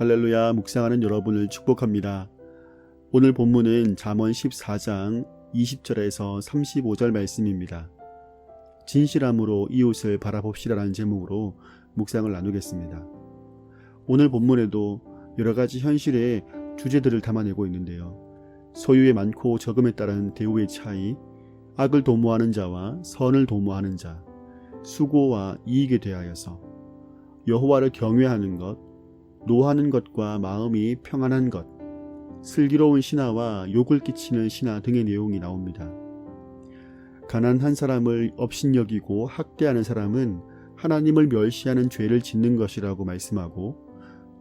할렐루야 묵상하는 여러분을 축복합니다. 오늘 본문은 잠언 14장 20절에서 35절 말씀입니다. 진실함으로 이웃을 바라봅시다라는 제목으로 묵상을 나누겠습니다. 오늘 본문에도 여러 가지 현실의 주제들을 담아내고 있는데요. 소유의 많고 적음에 따른 대우의 차이, 악을 도모하는 자와 선을 도모하는 자, 수고와 이익에 대하여서 여호와를 경외하는 것, 노하는 것과 마음이 평안한 것, 슬기로운 신하와 욕을 끼치는 신하 등의 내용이 나옵니다. 가난한 사람을 업신여기고 학대하는 사람은 하나님을 멸시하는 죄를 짓는 것이라고 말씀하고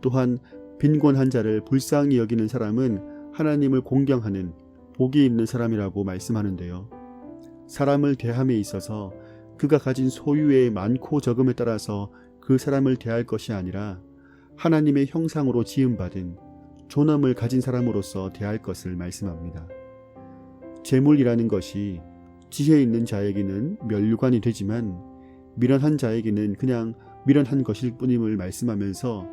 또한 빈곤한 자를 불쌍히 여기는 사람은 하나님을 공경하는 복이 있는 사람이라고 말씀하는데요. 사람을 대함에 있어서 그가 가진 소유의 많고 적음에 따라서 그 사람을 대할 것이 아니라 하나님의 형상으로 지음받은 존엄을 가진 사람으로서 대할 것을 말씀합니다. 재물이라는 것이 지혜 있는 자에게는 면류관이 되지만 미련한 자에게는 그냥 미련한 것일 뿐임을 말씀하면서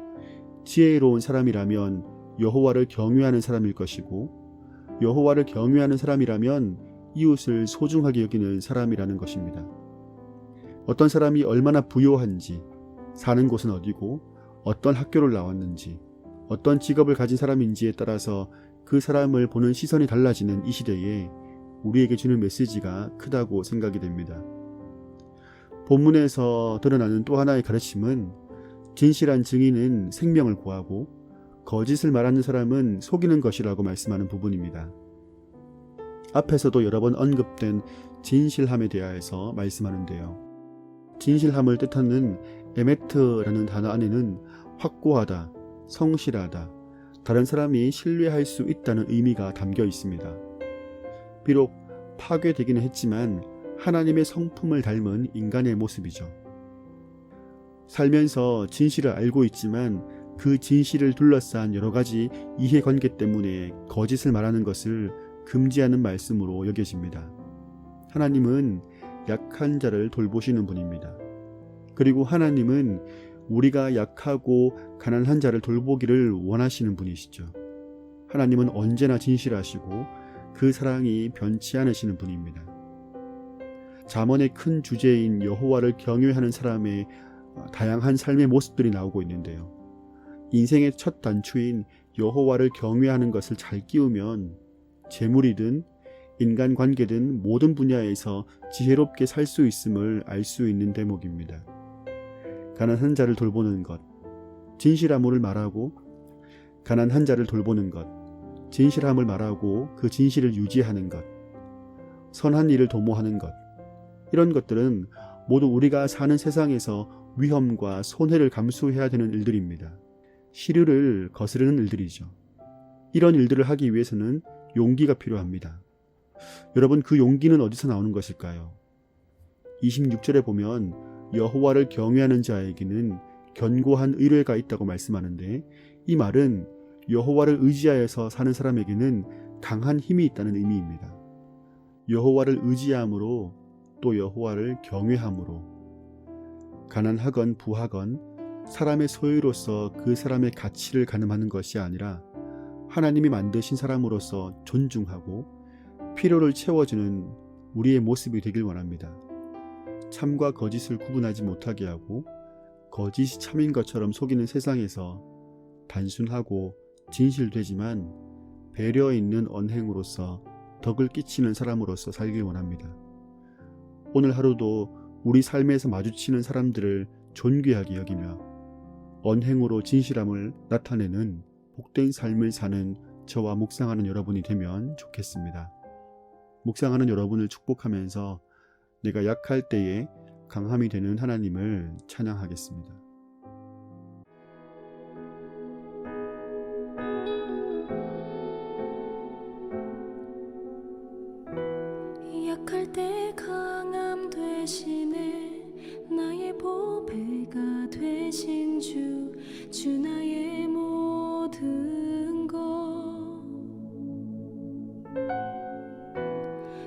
지혜로운 사람이라면 여호와를 경외하는 사람일 것이고 여호와를 경외하는 사람이라면 이웃을 소중하게 여기는 사람이라는 것입니다. 어떤 사람이 얼마나 부요한지, 사는 곳은 어디고, 어떤 학교를 나왔는지, 어떤 직업을 가진 사람인지에 따라서 그 사람을 보는 시선이 달라지는 이 시대에 우리에게 주는 메시지가 크다고 생각이 됩니다. 본문에서 드러나는 또 하나의 가르침은 진실한 증인은 생명을 구하고 거짓을 말하는 사람은 속이는 것이라고 말씀하는 부분입니다. 앞에서도 여러 번 언급된 진실함에 대하여서 말씀하는데요. 진실함을 뜻하는 에메트라는 단어 안에는 확고하다, 성실하다, 다른 사람이 신뢰할 수 있다는 의미가 담겨 있습니다. 비록 파괴되기는 했지만 하나님의 성품을 닮은 인간의 모습이죠. 살면서 진실을 알고 있지만 그 진실을 둘러싼 여러 가지 이해관계 때문에 거짓을 말하는 것을 금지하는 말씀으로 여겨집니다. 하나님은 약한 자를 돌보시는 분입니다. 그리고 하나님은 우리가 약하고 가난한 자를 돌보기를 원하시는 분이시죠. 하나님은 언제나 진실하시고 그 사랑이 변치 않으시는 분입니다. 잠언의 큰 주제인 여호와를 경외하는 사람의 다양한 삶의 모습들이 나오고 있는데요. 인생의 첫 단추인 여호와를 경외하는 것을 잘 끼우면 재물이든 인간 관계든 모든 분야에서 지혜롭게 살 수 있음을 알 수 있는 대목입니다. 가난한 자를 돌보는 것, 진실함을 말하고 가난한 자를 돌보는 것, 진실함을 말하고 그 진실을 유지하는 것, 선한 일을 도모하는 것, 이런 것들은 모두 우리가 사는 세상에서 위험과 손해를 감수해야 되는 일들입니다. 시류를 거스르는 일들이죠. 이런 일들을 하기 위해서는 용기가 필요합니다. 여러분 그 용기는 어디서 나오는 것일까요? 26절에 보면 여호와를 경외하는 자에게는 견고한 의뢰가 있다고 말씀하는데 이 말은 여호와를 의지하여서 사는 사람에게는 강한 힘이 있다는 의미입니다. 여호와를 의지함으로 또 여호와를 경외함으로 가난하건 부하건 사람의 소유로서 그 사람의 가치를 가늠하는 것이 아니라 하나님이 만드신 사람으로서 존중하고 필요를 채워주는 우리의 모습이 되길 원합니다. 참과 거짓을 구분하지 못하게 하고 거짓이 참인 것처럼 속이는 세상에서 단순하고 진실되지만 배려 있는 언행으로서 덕을 끼치는 사람으로서 살길 원합니다. 오늘 하루도 우리 삶에서 마주치는 사람들을 존귀하게 여기며 언행으로 진실함을 나타내는 복된 삶을 사는 저와 묵상하는 여러분이 되면 좋겠습니다. 묵상하는 여러분을 축복하면서 내가 약할 때에 강함이 되는 하나님을 찬양하겠습니다.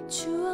주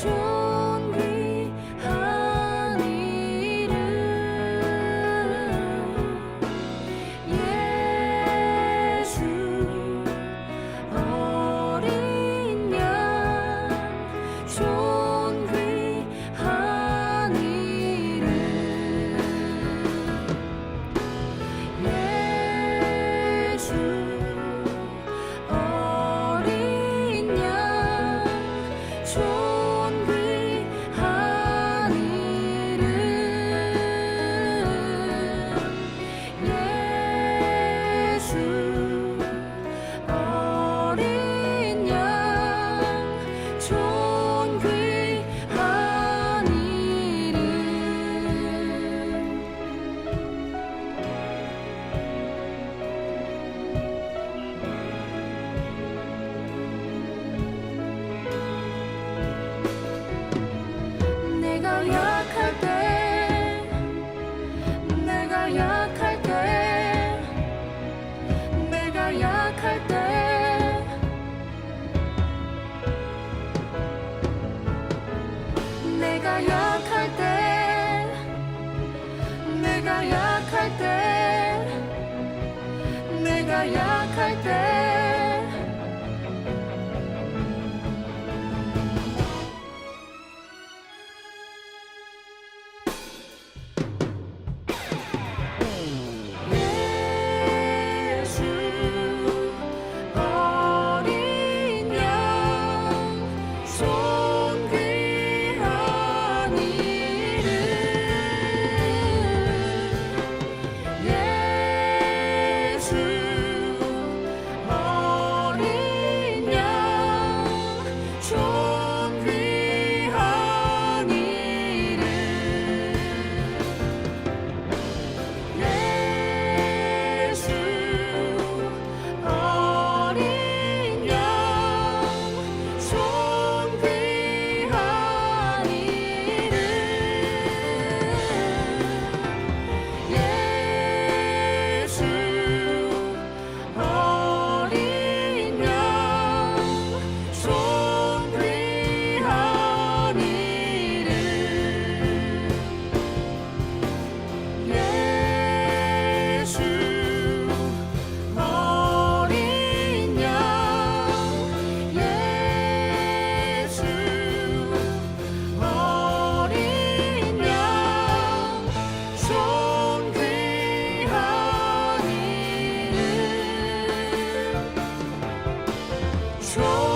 존 약할 때 control.